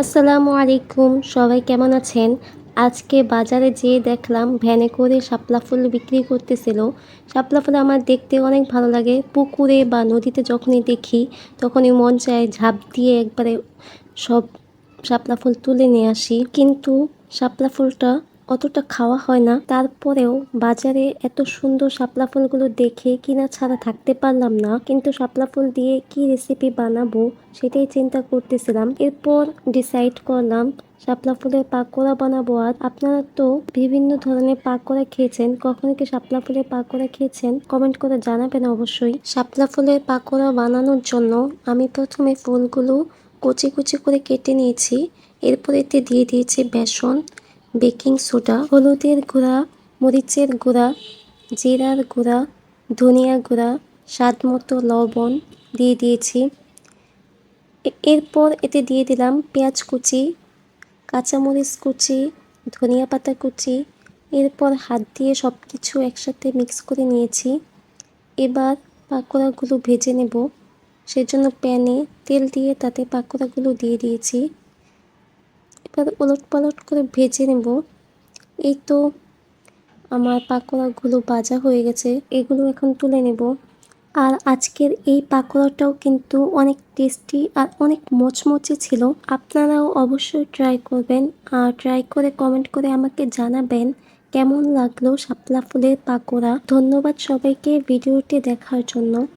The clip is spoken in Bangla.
আসসালামু আলাইকুম, সবাই কেমন আছেন? আজকে বাজারে যেয়ে দেখলাম ভ্যানে করে শাপলা ফুল বিক্রি করতেছিল। শাপলা ফুল আমার দেখতে অনেক ভালো লাগে। পুকুরে বা নদীতে যখনই দেখি, তখনই মন চায় ঝাঁপ দিয়ে একবারে সব শাপলা ফুল তুলে নিয়ে আসি। কিন্তু শাপলা ফুলটা অতটা খাওয়া হয় না। তারপরেও বাজারে এত সুন্দর শাপলা ফুলগুলো দেখে কিনা ছাড়া থাকতে পারলাম না। কিন্তু শাপলা ফুল দিয়ে কি রেসিপি বানাবো সেটাই চিন্তা করতেছিলাম। এরপর ডিসাইড করলাম, শাপলা ফুলের পাকোড়া বানাবো। আর আপনারা তো বিভিন্ন ধরনের পাকোড়া খেয়েছেন, কখনো কি শাপলা ফুলের পাকোড়া খেয়েছেন? কমেন্ট করে জানাবেন অবশ্যই। শাপলা ফুলের পাকোড়া বানানোর জন্য আমি প্রথমে ফুলগুলো কুচি কুচি করে কেটে নিয়েছি। এরপর এতে দিয়ে দিয়েছি বেসন বেকিং সোডা, হলুদের গুঁড়া, মরিচের গুঁড়া, জিরার গুঁড়া, ধনিয়া গুঁড়া স্বাদ মতো লবণ দিয়ে দিয়েছি। এরপর এতে দিয়ে দিলাম পেঁয়াজ কুচি, কাঁচামরিচ কুচি, ধনিয়া পাতা কুচি। এরপর হাত দিয়ে সব কিছু একসাথে মিক্স করে নিয়েছি। এবার পাকোড়াগুলো ভেজে নেব। সেজন্য প্যানে তেল দিয়ে তাতে পাকোড়াগুলো দিয়ে দিয়েছি। এবার ওলট পালট করে ভেজে নেব। এই তো আমার পাকোড়াগুলো ভাজা হয়ে গেছে, এগুলো এখন তুলে নেব। আর আজকের এই পাকোড়াটাও কিন্তু অনেক টেস্টি আর অনেক মচমচে ছিল। আপনারাও অবশ্যই ট্রাই করবেন আর ট্রাই করে কমেন্ট করে আমাকে জানাবেন কেমন লাগল শাপলা ফুলের পাকোড়া। ধন্যবাদ সবাইকে, ভিডিওটি দেখার জন্য।